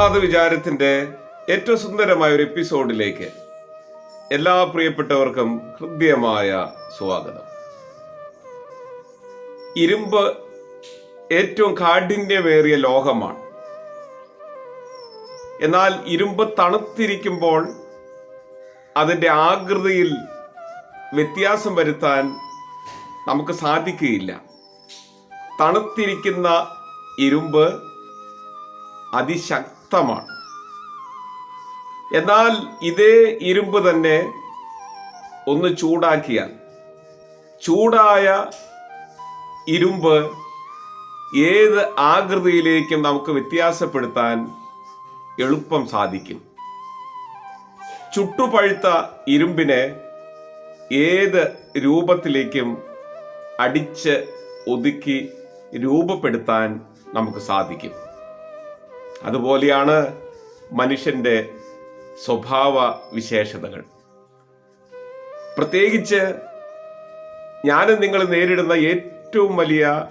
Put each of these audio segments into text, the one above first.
പ്രഭാത വിചാരത്തിന്റെ ഏറ്റവും സുന്ദരമായ ഒരു എപ്പിസോഡിലേക്ക് എല്ലാ പ്രിയപ്പെട്ടവർക്കും ഹൃദ്യമായ സ്വാഗതം. ഇരുമ്പ് ഏറ്റവും കാഠിന്യമേറിയ ലോഹമാണ് എന്നാൽ ഇരുമ്പ് തണുത്തിരിക്കുമ്പോൾ അതിന്റെ ആകൃതിയിൽ വ്യത്യാസം വരുത്താൻ നമുക്ക് സാധിക്കുകയില്ല. തണുത്തിരിക്കുന്ന ഇരുമ്പ് അതിശക്തമാണ് എന്നാൽ ഇതേ ഇരുമ്പ് തന്നെ ഒന്ന് ചൂടാക്കിയാൽ ചൂടായ ഇരുമ്പ് ഏത് ആകൃതിയിലേക്കും നമുക്ക് വ്യത്യാസപ്പെടുത്താൻ എളുപ്പം സാധിക്കും. ചുട്ടുപഴുത്ത ഇരുമ്പിനെ ഏത് രൂപത്തിലേക്കും അടിച്ച് ഒതുക്കി രൂപപ്പെടുത്താൻ നമുക്ക് സാധിക്കും. അതുപോലെയാണ് മനുഷ്യന്റെ സ്വഭാവ വിശേഷതകൾ. പ്രത്യേകിച്ച് ഞാനും നിങ്ങൾ നേരിടുന്ന ഏറ്റവും വലിയ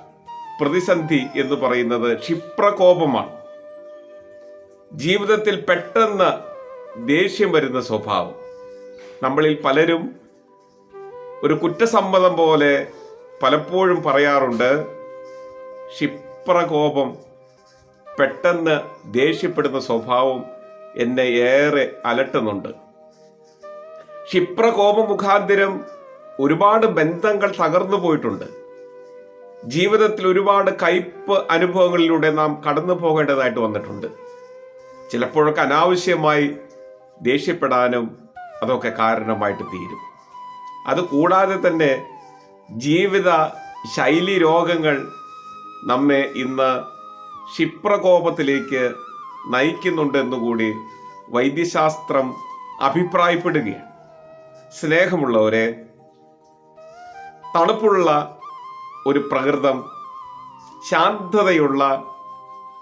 പ്രതിസന്ധി എന്ന് പറയുന്നത് ക്ഷിപ്രകോപമാണ്. ജീവിതത്തിൽ പെട്ടെന്ന് ദേഷ്യം വരുന്ന സ്വഭാവം. നമ്മളിൽ പലരും ഒരു കുറ്റസമ്മതം പോലെ പലപ്പോഴും പറയാറുണ്ട് ക്ഷിപ്രകോപം പെട്ടെന്ന് ദേഷ്യപ്പെടുന്ന സ്വഭാവം എന്നെ ഏറെ അലട്ടുന്നുണ്ട്. ക്ഷിപ്രകോപ മുഖാന്തിരം ഒരുപാട് ബന്ധങ്ങൾ തകർന്നു പോയിട്ടുണ്ട്. ജീവിതത്തിൽ ഒരുപാട് കയ്പ് അനുഭവങ്ങളിലൂടെ നാം കടന്നു പോകേണ്ടതായിട്ട് വന്നിട്ടുണ്ട്. ചിലപ്പോഴൊക്കെ അനാവശ്യമായി ദേഷ്യപ്പെടാനും അതൊക്കെ കാരണമായിട്ട് തീരും. അത് കൂടാതെ തന്നെ ജീവിത ശൈലി രോഗങ്ങൾ നമ്മെ ഇന്ന് ക്ഷിപ്രകോപത്തിലേക്ക് നയിക്കുന്നുണ്ടെന്നുകൂടി വൈദ്യശാസ്ത്രം അഭിപ്രായപ്പെടുകയാണ്. സ്നേഹമുള്ളവരെ തണുപ്പുള്ള ഒരു പ്രകൃതം ശാന്തതയുള്ള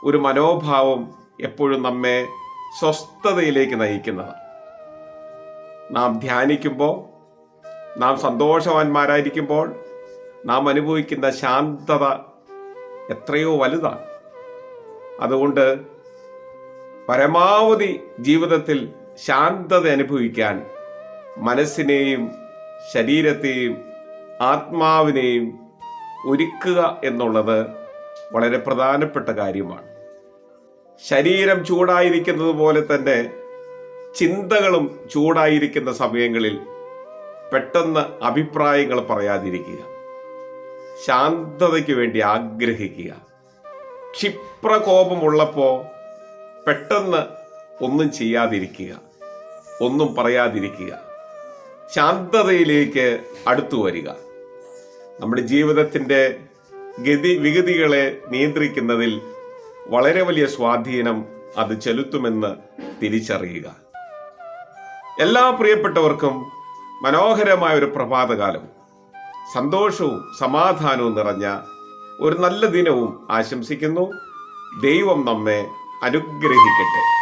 ഒരു മനോഭാവം എപ്പോഴും നമ്മെ സ്വസ്ഥതയിലേക്ക് നയിക്കുന്നതാണ്. നാം ധ്യാനിക്കുമ്പോൾ നാം സന്തോഷവാന്മാരായിരിക്കുമ്പോൾ നാം അനുഭവിക്കുന്ന ശാന്തത എത്രയോ വലുതാണ്. അതുകൊണ്ട് പരമാവധി ജീവിതത്തിൽ ശാന്തത അനുഭവിക്കാൻ മനസ്സിനെയും ശരീരത്തെയും ആത്മാവിനെയും ഒരുക്കുക എന്നുള്ളത് വളരെ പ്രധാനപ്പെട്ട കാര്യമാണ്. ശരീരം ചൂടായിരിക്കുന്നത് പോലെ തന്നെ ചിന്തകളും ചൂടായിരിക്കുന്ന സമയങ്ങളിൽ പെട്ടെന്ന് അഭിപ്രായങ്ങൾ പറയാതിരിക്കുക. ശാന്തതയ്ക്ക് വേണ്ടി ആഗ്രഹിക്കുക. ക്ഷിപ്രകോപമുള്ളപ്പോൾ പെട്ടെന്ന് ഒന്നും ചെയ്യാതിരിക്കുക ഒന്നും പറയാതിരിക്കുക ശാന്തതയിലേക്ക് അടുത്തു വരിക. നമ്മുടെ ജീവിതത്തിന്റെ ഗതി വിഗതികളെ നിയന്ത്രിക്കുന്നതിൽ വളരെ വലിയ സ്വാധീനം അത് ചെലുത്തുമെന്ന് തിരിച്ചറിയുക. എല്ലാ പ്രിയപ്പെട്ടവർക്കും മനോഹരമായ ഒരു പ്രഭാതകാലം. സന്തോഷവും സമാധാനവും നിറഞ്ഞ ഒരു നല്ല ദിനവും ആശംസിക്കുന്നു. ദൈവം നമ്മെ അനുഗ്രഹിക്കട്ടെ.